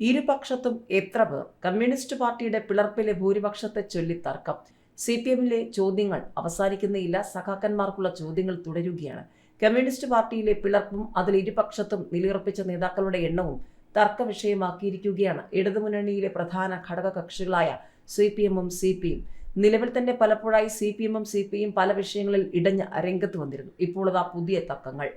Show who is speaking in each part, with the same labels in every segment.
Speaker 1: ഇരുപക്ഷത്തും എത്ര പേർ കമ്മ്യൂണിസ്റ്റ് പാർട്ടിയുടെ പിളർപ്പിലെ ഭൂരിപക്ഷത്തെ ചൊല്ലി തർക്കം. സി പി എമ്മിലെ ചോദ്യങ്ങൾ അവസാനിക്കുന്നില്ല. സഖാക്കന്മാർക്കുള്ള ചോദ്യങ്ങൾ തുടരുകയാണ്. കമ്മ്യൂണിസ്റ്റ് പാർട്ടിയിലെ പിളർപ്പും അതിൽ ഇരുപക്ഷത്തും നിലയുറപ്പിച്ച നേതാക്കളുടെ എണ്ണവും തർക്ക വിഷയമാക്കിയിരിക്കുകയാണ് ഇടതുമുന്നണിയിലെ പ്രധാന ഘടക കക്ഷികളായ സി പി എമ്മും സി പി എം നിലവിൽ തന്നെ പലപ്പോഴായി സി പി എമ്മും സി പി എം പല വിഷയങ്ങളിൽ ഇടഞ്ഞ രംഗത്ത് വന്നിരുന്നു. ഇപ്പോൾ ആ പുതിയ തർക്കങ്ങൾ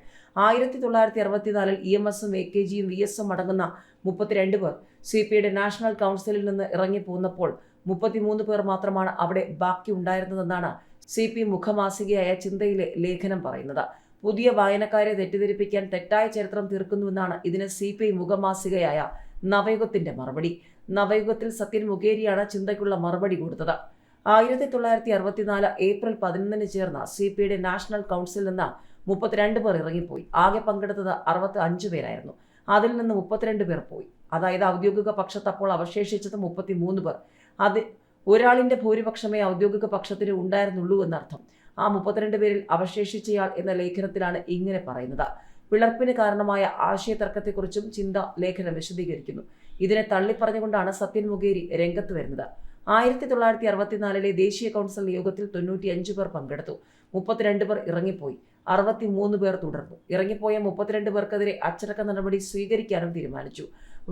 Speaker 1: ആയിരത്തി തൊള്ളായിരത്തി അറുപത്തിനാലിൽ ഇ എം എസും എ കെ ജിയും വി എസും അടങ്ങുന്ന മുപ്പത്തിരണ്ട് പേർ സി പി ഐയുടെ നാഷണൽ കൗൺസിലിൽ നിന്ന് ഇറങ്ങിപ്പോന്നപ്പോൾ മുപ്പത്തിമൂന്ന് പേർ മാത്രമാണ് അവിടെ ബാക്കി ഉണ്ടായിരുന്നതെന്നാണ് സി പി മുഖമാസികയായ ചിന്തയിലെ ലേഖനം പറയുന്നത്. പുതിയ വായനക്കാരെ തെറ്റിദ്ധരിപ്പിക്കാൻ തെറ്റായ ചരിത്രം തീർക്കുന്നുവെന്നാണ് ഇതിന് സി പി ഐ മുഖമാസികയായ നവയുഗത്തിന്റെ മറുപടി. നവയുഗത്തിൽ സത്യൻ മുഖേരിയാണ് ചിന്തയ്ക്കുള്ള മറുപടി കൊടുത്തത്. ആയിരത്തി തൊള്ളായിരത്തി അറുപത്തിനാല് ഏപ്രിൽ പതിനൊന്നിന് ചേർന്ന സി പി ഐയുടെ നാഷണൽ കൗൺസിൽ നിന്ന് മുപ്പത്തിരണ്ട് പേർ ഇറങ്ങിപ്പോയി. ആകെ പങ്കെടുത്തത് അറുപത്തി അഞ്ച് പേരായിരുന്നു. അതിൽ നിന്ന് മുപ്പത്തിരണ്ട് പേർ പോയി. അതായത് ഔദ്യോഗിക പക്ഷത്ത് അപ്പോൾ അവശേഷിച്ചത് മുപ്പത്തി മൂന്ന് പേർ. അത് ഒരാളിന്റെ ഭൂരിപക്ഷമേ ഔദ്യോഗിക പക്ഷത്തിന് ഉണ്ടായിരുന്നുള്ളൂ എന്നർത്ഥം. ആ മുപ്പത്തിരണ്ട് പേരിൽ അവശേഷിച്ചയാൾ എന്ന ലേഖനത്തിലാണ് ഇങ്ങനെ പറയുന്നത്. പിളർപ്പിന് കാരണമായ ആശയതർക്കത്തെക്കുറിച്ചും ചിന്ത ലേഖനം വിശദീകരിക്കുന്നു. ഇതിനെ തള്ളിപ്പറഞ്ഞുകൊണ്ടാണ് സത്യൻ മുഖേരി രംഗത്ത് വരുന്നത്. ആയിരത്തി തൊള്ളായിരത്തി അറുപത്തിനാലിലെ ദേശീയ കൗൺസിൽ യോഗത്തിൽ തൊണ്ണൂറ്റിയഞ്ച് പേർ പങ്കെടുത്തു. മുപ്പത്തിരണ്ട് പേർ ഇറങ്ങിപ്പോയി. അറുപത്തിമൂന്ന് പേർ തുടർന്നു. ഇറങ്ങിപ്പോയ മുപ്പത്തിരണ്ട് പേർക്കെതിരെ അച്ചടക്ക നടപടി സ്വീകരിക്കാനും തീരുമാനിച്ചു.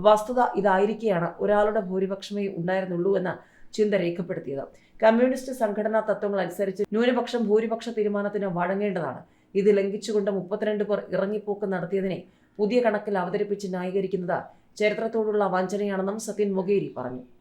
Speaker 1: വസ്തുത ഇതായിരിക്കെയാണ് ഒരാളുടെ ഭൂരിപക്ഷമേ ഉണ്ടായിരുന്നുള്ളൂ എന്ന ചിന്ത രേഖപ്പെടുത്തിയത്. കമ്മ്യൂണിസ്റ്റ് സംഘടനാ തത്വങ്ങൾ അനുസരിച്ച് ന്യൂനപക്ഷം ഭൂരിപക്ഷ തീരുമാനത്തിന് വഴങ്ങേണ്ടതാണ്. ഇത് ലംഘിച്ചുകൊണ്ട് മുപ്പത്തിരണ്ട് പേർ ഇറങ്ങിപ്പോക്ക് നടത്തിയതിനെ പുതിയ കണക്കിൽ അവതരിപ്പിച്ച് ന്യായീകരിക്കുന്നത് ചരിത്രത്തോടുള്ള വഞ്ചനയാണെന്നും സത്യൻ മൊഗേരി പറഞ്ഞു.